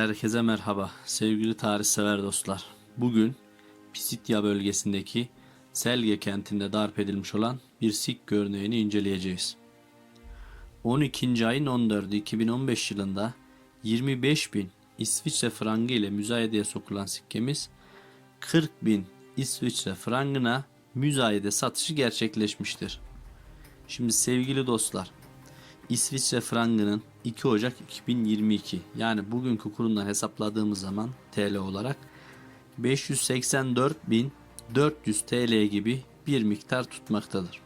Herkese merhaba sevgili tarihsever dostlar. Bugün Pisitya bölgesindeki Selge kentinde darp edilmiş olan bir Sik örneğini inceleyeceğiz. 12. ayın 14'ü 2015 yılında 25 bin İsviçre frangı ile müzayedeye sokulan sikkemiz 40 bin İsviçre frangına müzayede satışı gerçekleşmiştir. Şimdi sevgili dostlar İsviçre frangının 2 Ocak 2022 yani bugünkü kurundan hesapladığımız zaman TL olarak 584.400 TL gibi bir miktar tutmaktadır.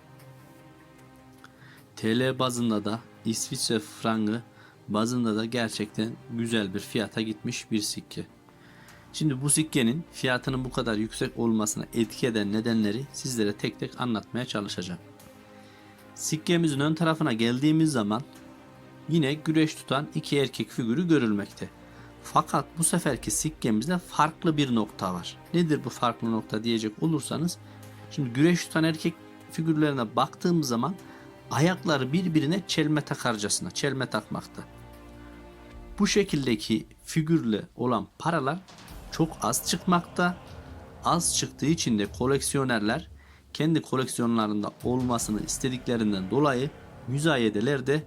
TL bazında da İsviçre frangı bazında da gerçekten güzel bir fiyata gitmiş bir sikke. Şimdi bu sikkenin fiyatının bu kadar yüksek olmasına etki eden nedenleri sizlere tek tek anlatmaya çalışacağım. Sikkemizin ön tarafına geldiğimiz zaman yine güreş tutan iki erkek figürü görülmekte. Fakat bu seferki sikkemizde farklı bir nokta var. Nedir bu farklı nokta diyecek olursanız şimdi güreş tutan erkek figürlerine baktığımız zaman ayakları birbirine çelme takarcasına çelme takmakta. Bu şekildeki figürle olan paralar çok az çıkmakta. Az çıktığı için de koleksiyonerler kendi koleksiyonlarında olmasını istediklerinden dolayı müzayedelerde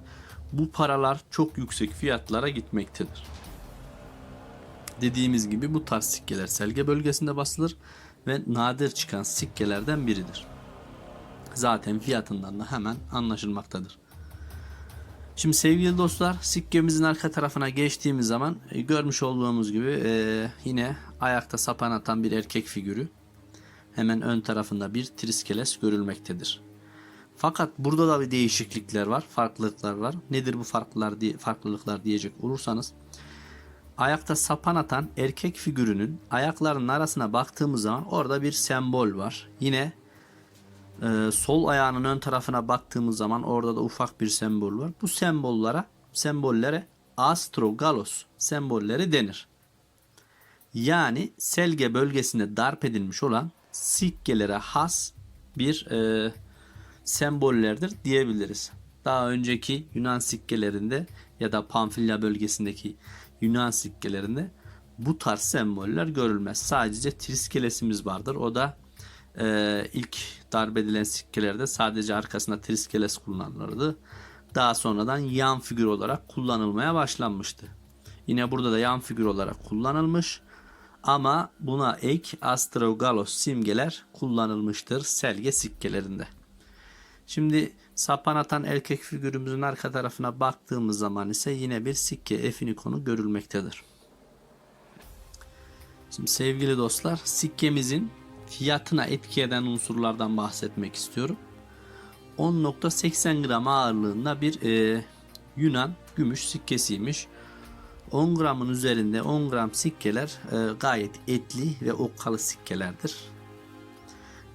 bu paralar çok yüksek fiyatlara gitmektedir. Dediğimiz gibi bu tarz sikkeler selge bölgesinde basılır ve nadir çıkan sikkelerden biridir. Zaten fiyatından da hemen anlaşılmaktadır. Şimdi sevgili dostlar sikkemizin arka tarafına geçtiğimiz zaman e, görmüş olduğumuz gibi e, yine ayakta sapan atan bir erkek figürü hemen ön tarafında bir triskeles görülmektedir. Fakat burada da bir değişiklikler var, farklılıklar var. Nedir bu farklılar diye, farklılıklar diyecek olursanız ayakta sapan atan erkek figürünün ayaklarının arasına baktığımız zaman orada bir sembol var. Yine e, sol ayağının ön tarafına baktığımız zaman orada da ufak bir sembol var. Bu sembollara, sembollere astrogalos sembolleri denir. Yani Selge bölgesinde darp edilmiş olan sikkelere has bir e, sembollerdir diyebiliriz. Daha önceki Yunan sikkelerinde ya da Pamfilya bölgesindeki Yunan sikkelerinde bu tarz semboller görülmez. Sadece triskelesimiz vardır. O da e, ilk darp edilen sikkelerde sadece arkasında triskeles kullanılırdı. Daha sonradan yan figür olarak kullanılmaya başlanmıştı. Yine burada da yan figür olarak kullanılmış. Ama buna ek astrogalos simgeler kullanılmıştır selge sikkelerinde. Şimdi sapan atan erkek figürümüzün arka tarafına baktığımız zaman ise yine bir sikke efinikonu görülmektedir. Şimdi sevgili dostlar sikkemizin fiyatına etki eden unsurlardan bahsetmek istiyorum. 10.80 gram ağırlığında bir e, Yunan gümüş sikkesiymiş. 10 gramın üzerinde 10 gram sikkeler e, gayet etli ve okkalı sikkelerdir.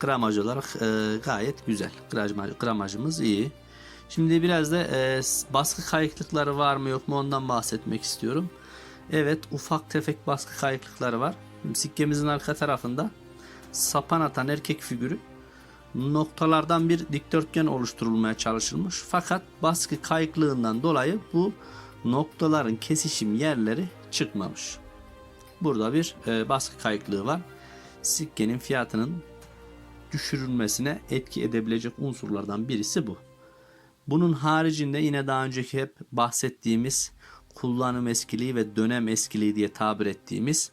Gramaj olarak e, gayet güzel. Gramaj, gramajımız iyi. Şimdi biraz da e, baskı kayıklıkları var mı yok mu ondan bahsetmek istiyorum. Evet ufak tefek baskı kayıklıkları var. Sikkemizin arka tarafında sapan atan erkek figürü noktalardan bir dikdörtgen oluşturulmaya çalışılmış. Fakat baskı kayıklığından dolayı bu noktaların kesişim yerleri çıkmamış. Burada bir e, baskı kayıklığı var. Sikkenin fiyatının düşürülmesine etki edebilecek unsurlardan birisi bu. Bunun haricinde yine daha önceki hep bahsettiğimiz kullanım eskiliği ve dönem eskiliği diye tabir ettiğimiz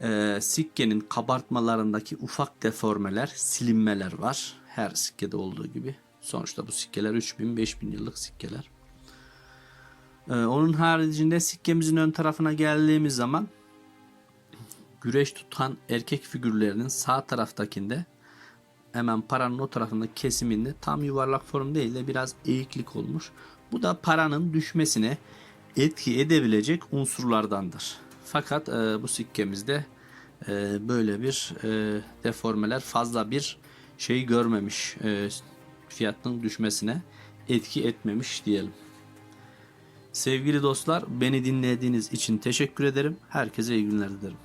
e, sikkenin kabartmalarındaki ufak deformeler, silinmeler var. Her sikkede olduğu gibi. Sonuçta bu sikkeler 3000-5000 yıllık sikkeler. Ee, onun haricinde sikkemizin ön tarafına geldiğimiz zaman güreş tutan erkek figürlerinin sağ taraftakinde hemen paranın o tarafında kesiminde tam yuvarlak form değil de biraz eğiklik olmuş. Bu da paranın düşmesine etki edebilecek unsurlardandır. Fakat e, bu sikkemizde e, böyle bir e, deformeler fazla bir şey görmemiş. E, fiyatın düşmesine etki etmemiş diyelim. Sevgili dostlar beni dinlediğiniz için teşekkür ederim. Herkese iyi günler dilerim.